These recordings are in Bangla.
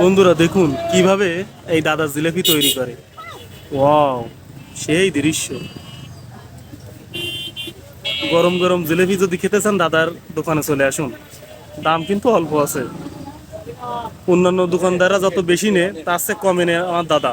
বন্ধুরা, দেখুন কীভাবে এই দাদা জিলেপি তৈরি করে। ওয়াও, সেই দৃশ্য। গরম গরম জিলেপি যদি খেতে চান, দাদার দোকানে চলে আসুন। দাম কিন্তু অল্প আছে। অন্যান্য দোকানদাররা যত বেশি নে তার চেয়ে কমে নেয় আমার দাদা।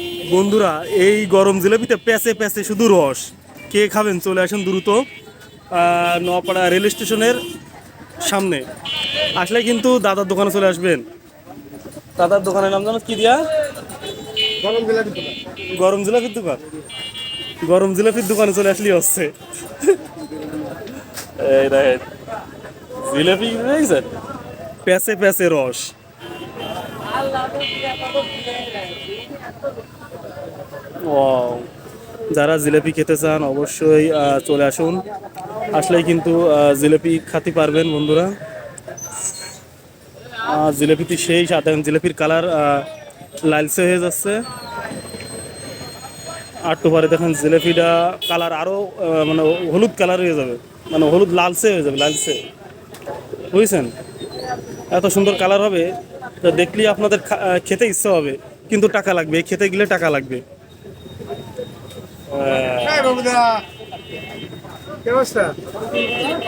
বন্ধুরা এই গরম জিলেপিতে প্যাচে প্যাচে শুধু রস। কে খাবেন? চলে আসেন দ্রুত আহ, নোয়াপাড়া রেল স্টেশনের সামনে। আসলে কিন্তু দাদার দোকানে চলে আসবেন। দাদার দোকানের নাম জানো কি দিয়া? গরম জিলাপির দোকান। গরম জিলাপির দোকান? গরম জিলাপির দোকানে চলে আসলেই হচ্ছে। এই দেখেন জিলাপি প্যাচে প্যাচে রস. যারা জিলাপি খেতে চান অবশ্যই চলে আসুন। আসলেই কিন্তু জিলাপি খাতে পারবেন বন্ধুরা। জিলাপিটি সেই সাথে জিলাপির কালার লালচে হয়ে যাচ্ছে। আর তো পরে দেখেন জিলেপিটা কালার আরও মানে হলুদ কালার হয়ে যাবে। মানে হলুদ লালচে হয়ে যাবে, লালচে। বুঝছেন? এত সুন্দর কালার হবে তো দেখলেই আপনাদের খেতে ইচ্ছা হবে। কিন্তু টাকা লাগবে খেতে গেলে টাকা লাগবে।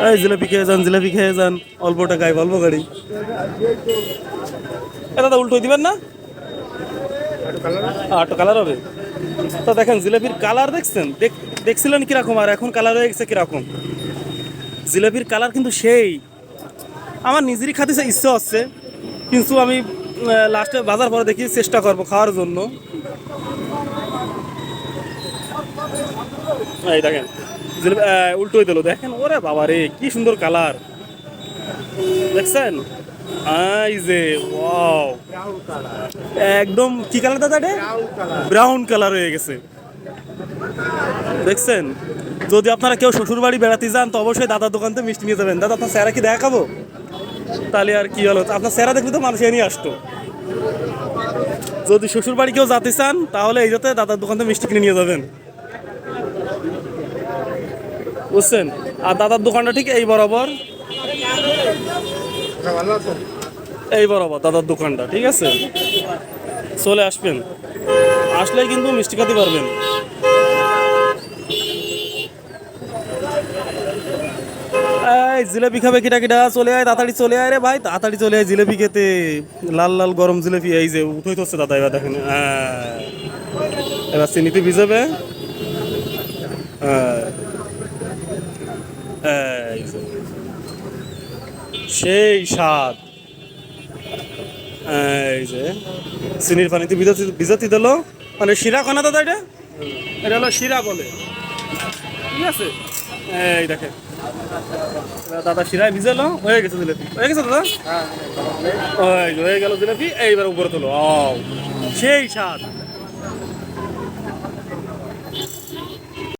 এই জিলাপি খেয়ে যান জিলাপি খেয়ে যান অল্প টাকায় অল্প গাড়ি। দাদা উল্টো দিবেন না? আটো কালার হবে? তো দেখেন জিলাপির কালার দেখছেন? দেখছিলেন কীরকম? আর এখন কালার হয়ে গেছে কীরকম? জিলাপির কালার কিন্তু সেই। আমার নিজেরই খাতে ইচ্ছে হচ্ছে কিন্তু আমি লাস্টে বাজার পরে দেখি চেষ্টা করব খাওয়ার জন্য। এই দেখেন উল্টোই দিল দেখেন, ওরে বাবা রে, কি সুন্দর কালার দেখছেন? একদম কি কালার দাদা ব্রাউন কালার হয়ে গেছে। দেখছেন? যদি আপনারা কেউ শ্বশুর বাড়ি বেড়াতে যান, তো অবশ্যই দাদার দোকান থেকে মিষ্টি নিয়ে যাবেন। দাদা, আপনার স্যারা কি দেখা খাব তাহলে আর কি হলো? আপনার স্যারা দেখলে তো মানুষ নিয়ে আসতো। যদি শ্বশুর বাড়ি কেউ যেতে চান, তাহলে এই যাতে দাদার দোকান থেকে মিষ্টি কিনে নিয়ে যাবেন। বুঝছেন? আর দাদার দোকানটা ঠিক এই বরাবর। এই বরাবর দাদার দোকানটা, ঠিক আছে? চলে আসবেন। আসলেই কিন্তু মিষ্টি খেতে পারবেন। এই জিলেপি খাবে কিটা কিটা চলে আয়, তাড়াতাড়ি চলে আয় রে ভাই, তাড়াতাড়ি চলে আয় জিলেপি খেতে। লাল লাল গরম জিলেপি, এই যে উঠোই হচ্ছে দাদা এবার দেখেন হ্যাঁ। এবার চিনিতে ভিজাবে। হ্যাঁ। সেই স্বাদ। এই যে। চিনির পানিতে ভিজাতে ভিজাতে দিল। মানে শিরা খানা দাদা এটা? এটা হলো শিরা বলে। ঠিক আছে? এই দেখে দাদা শিরায় ভিজালো হয়ে গেছে জিলাপি। হয়ে গেছে দাদা? হয়ে গেল জিলাপি, এইবার উপরে তোলো। সেই স্বাদ।